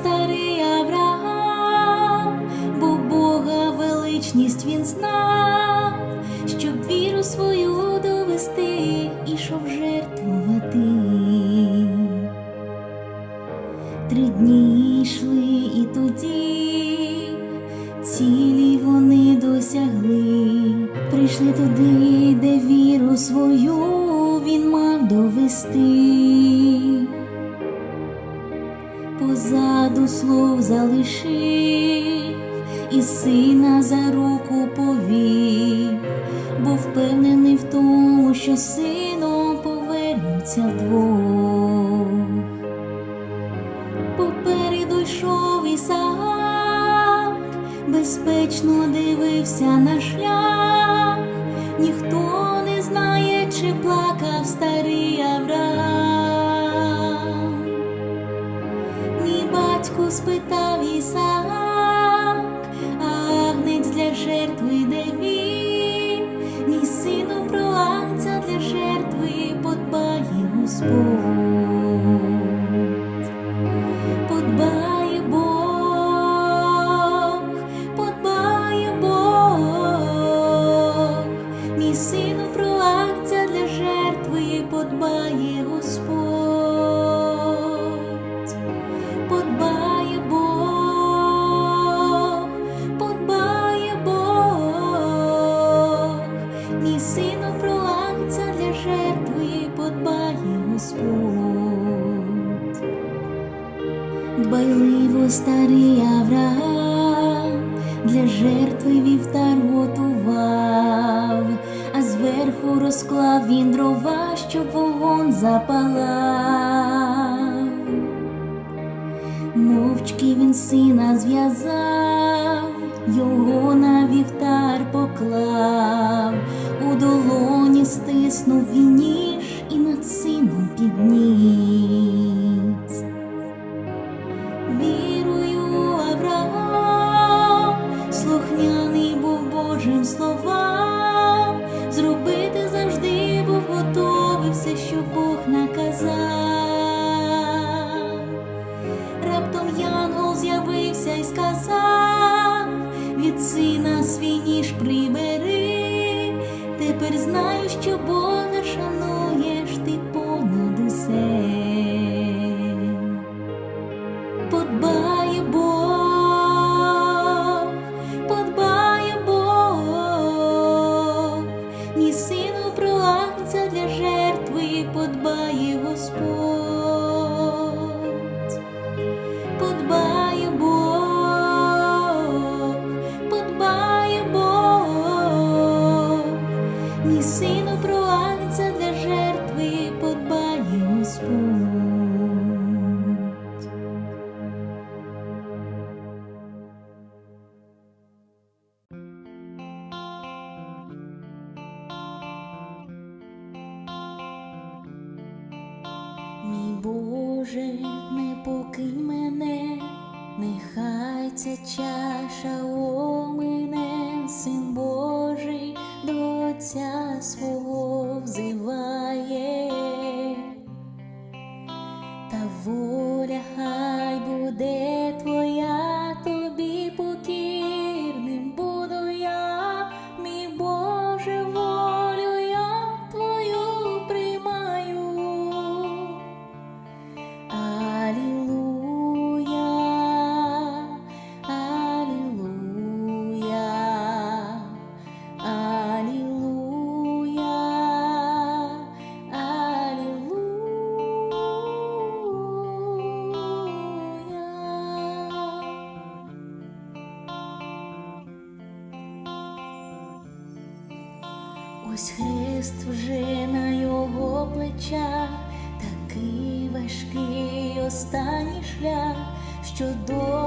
старий Авраам, бо Бога величність він знав, щоб віру свою довести, ішов жертвувати. Три дні йшли і тоді цілі вони досягли, прийшли туди, де віру свою він мав довести. Залишив і сина за руку повів, бо впевнений в тому, що сином повернуться вдвох. Попереду йшов Ісаак, безпечно дивився на шлях, ніхто не знає, чи плакав старий Авраам. Спитав spoon. Запалав. Мовчки він сина зв'язав, сказав, від сина свій ніж прибери, тепер знаю, що Бога 就多。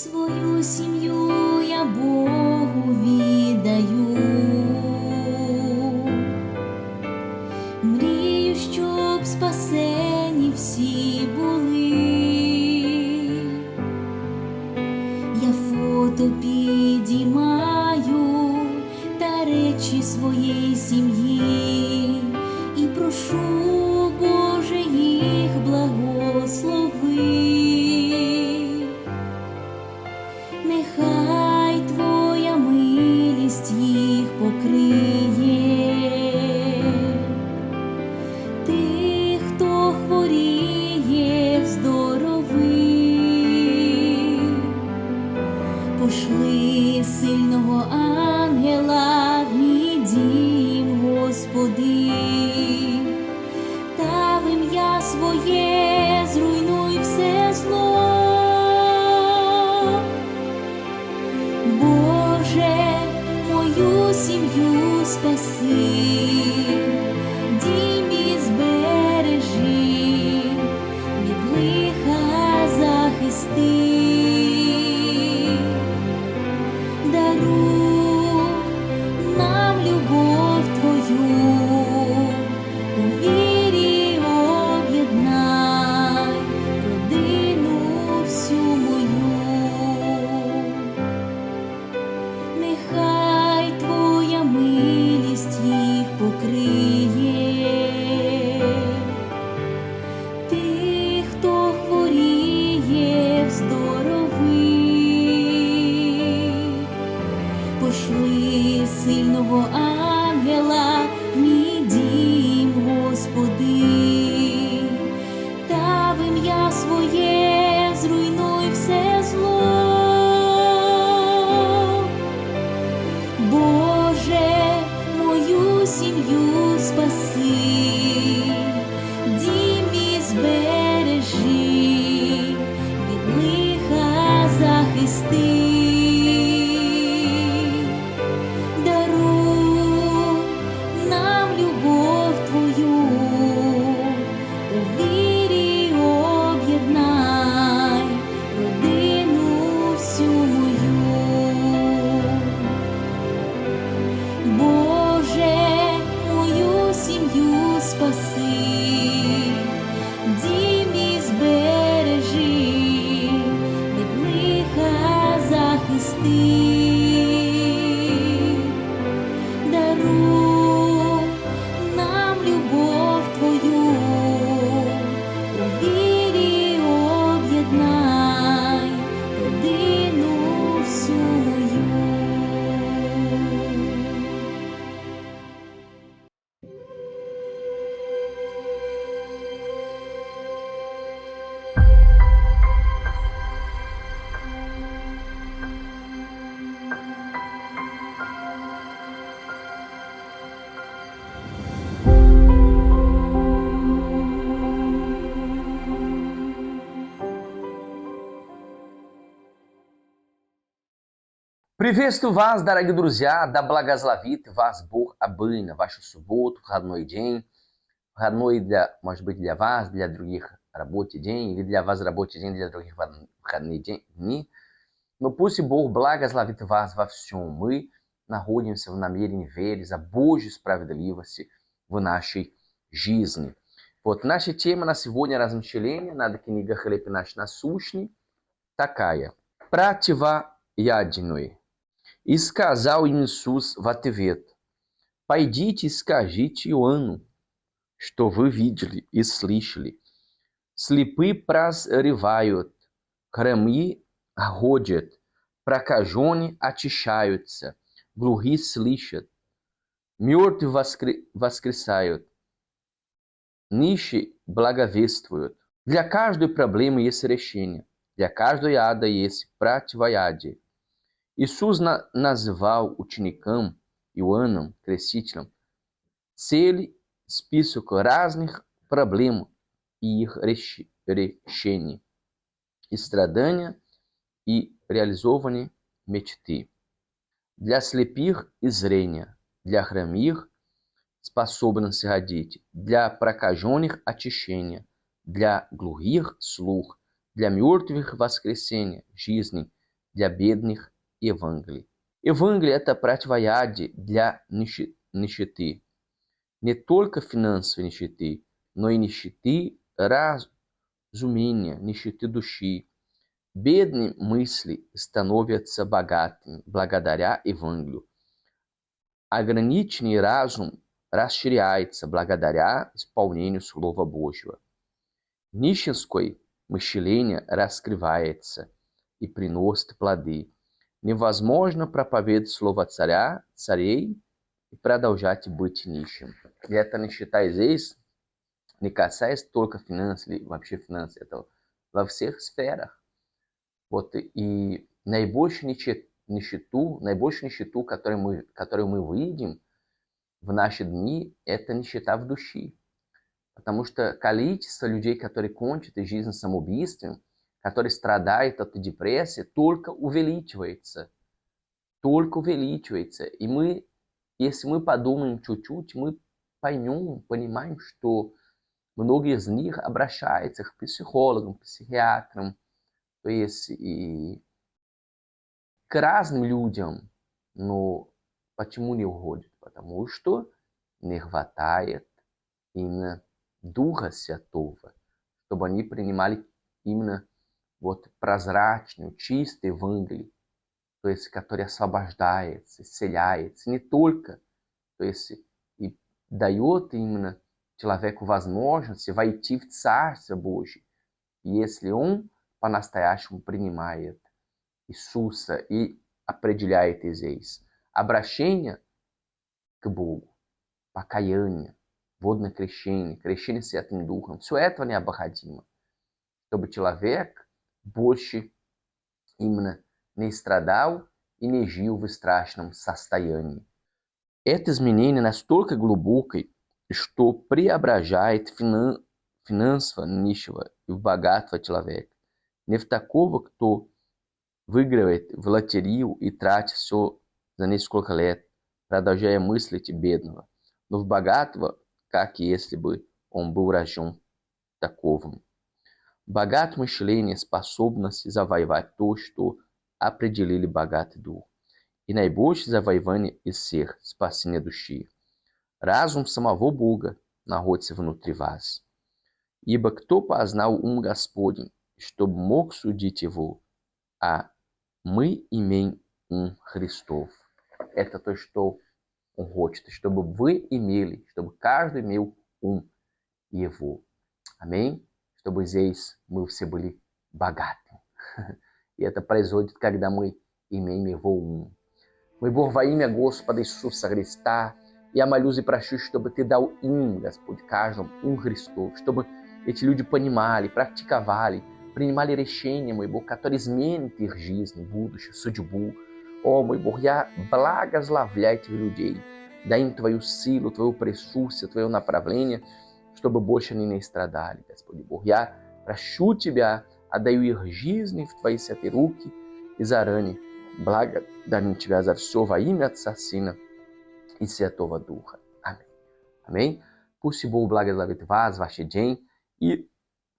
свою сім'ю я Богу віддаю, мрію, щоб спасені всі були, я фото підіймаю та речі своєї сім'ї і прошу. is thee. Приветствую вас, дорогие друзья, да благословит вас Бог обильно, вашу субботу, выходной день, выходной для, может быть, для вас, для других рабочий день, или для вас рабочий день, для других выходные день- дни. Но пусть Бог благословит вас во всем. Мы находимся в намерении веры за Божью справедливость в нашей жизни. Вот наша тема на сегодня размышления над книгой «Хлеб наш насущный» такая. Противоядиной. И сказал им Иисус в ответ, «Пойдите и скажите Иоанну, что вы видели и слышали. Слепы прозревают, хромы ходят, прокаженные очищаются, глухие слышат, мертвые воскре- воскресают, нищие благовествуют. Для каждой проблемы есть решение, для каждой ада есть противоядие. Иисус на- назвал ученикам Иоанном Крестителем целый список разных проблем и их реш- решений, и страдания, и реализованные мечты. Для слепых – и зрение, для хромых – способность ходить, для прокаженных – очищение, для глухих – слух, для мертвых – воскресение, жизни, для бедных – Евангелие. Евангелие – это противоядие для нищи- нищеты. Не только финансовой нищеты, но и нищеты разумения, нищеты души. Бедные мысли становятся богатыми благодаря Евангелию. Ограниченный разум расширяется благодаря исполнению Слова Божьего. Нищенское мышление раскрывается и приносит плоды. Невозможно проповедовать Слово Царя, царей и продолжать быть нищим. И эта нищета здесь не касается только финансов вообще финансов, это во всех сферах. Вот и наибольшую нищету, наибольшую нищету, которую мы, которую мы видим в наши дни, это нищета в душе. Потому что количество людей, которые кончат жизнь самоубийством, которые страдают от депрессии, только увеличивается. Только увеличивается. И мы, если мы подумаем чуть-чуть, мы поймем, понимаем, что многие из них обращаются к психологам, психиатрам, то есть и к разным людям, но почему не уходят? Потому что не хватает именно Духа Святого, чтобы они принимали именно вот прозрачную, чистый Евангелие, то есть который освобождается, исцеляется, не только, то есть и дает именно человеку возможность войти в Царство Божье, если он по-настоящему принимает Иисуса и определяет здесь обращение к Богу, покаяние, водное крещение, крещение Святым Духом. Все это необходимо, чтобы человек – больше именно не страдал и не жил в страшном состоянии. Это изменение настолько глубокое, что преображает финан- финансово нищего и в богатого человека. Не в такого, кто выигрывает в лотерею и тратит все за несколько лет, продолжая мыслить бедного, но в богатого, как если бы он был рожден таковым. Богатое мышление – способность завоевать то, что определили богатый дух. И наибольшее завоевание из всех – спасение души. Разум самого Бога находится внутри вас. Ибо кто познал ум Господень, чтобы мог судить его, а мы имеем ум Христов. Это то, что Он хочет, чтобы вы имели, чтобы каждый имел ум Его. Аминь. Чтобы здесь мы все были богаты. И это происходит, когда мы имеем Его ум. Мой Бог, во имя Господа Иисуса Христа, я молюсь и прошу, чтобы Ты дал им, Господь, каждому ум Христов, чтобы эти люди понимали, практиковали, принимали решения, мой Бог, которые изменят их жизнь, будущее, судьбу. О, мой Бог, я благословляю этих людей. Дай им Твою силу, Твое присутствие, Твое направление, чтобы больше они не страдали, Господи Бог. Я прошу Тебя, отдаю их жизни в Твои святые руки и заранее Благодарим Тебя за все во имя Отца, Сына и Святого Духа. Аминь. Аминь. Пусть Бог благословит вас, ваш день. И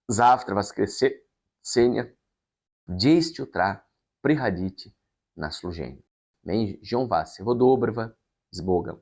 завтра, воскресенье, в 10 утра, приходите на служение. Аминь. Ждем вас. Всего доброго. С Богом.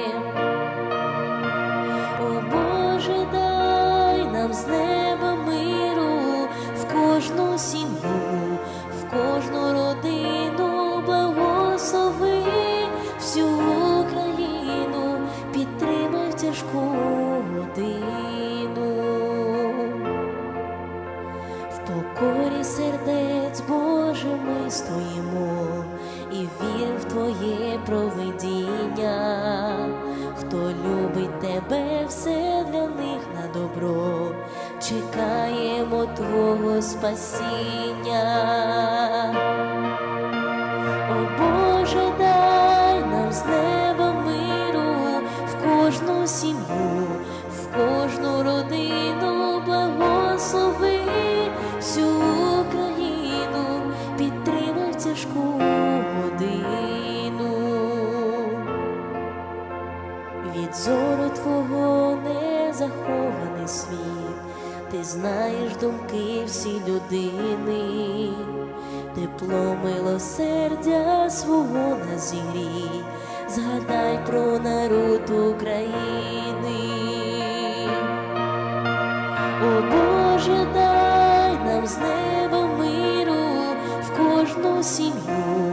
kasihnya. Людини, тепло милосердя свого на зігрій, згадай про народ України. О Боже, дай нам з неба миру в кожну сім'ю,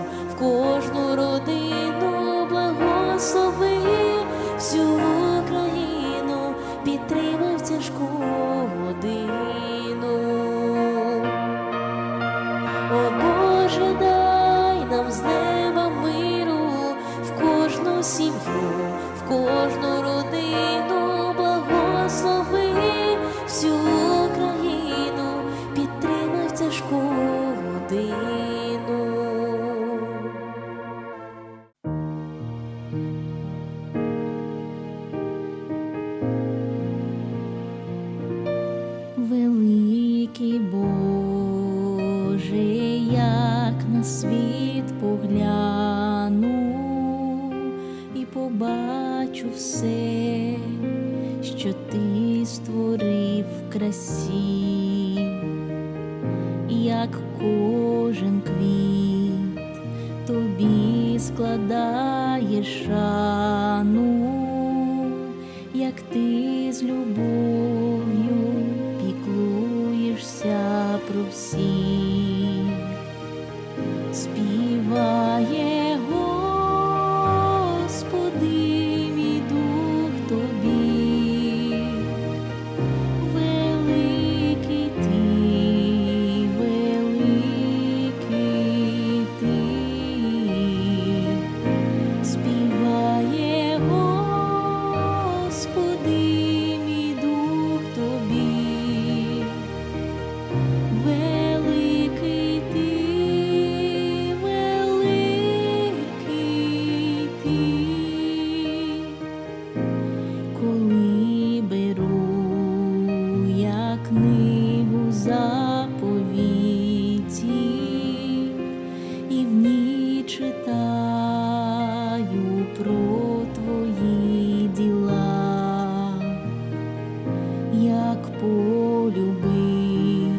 полюбив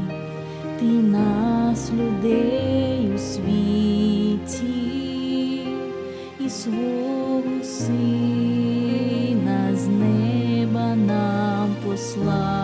ти нас, людей світі і свого сина з неба нам послав.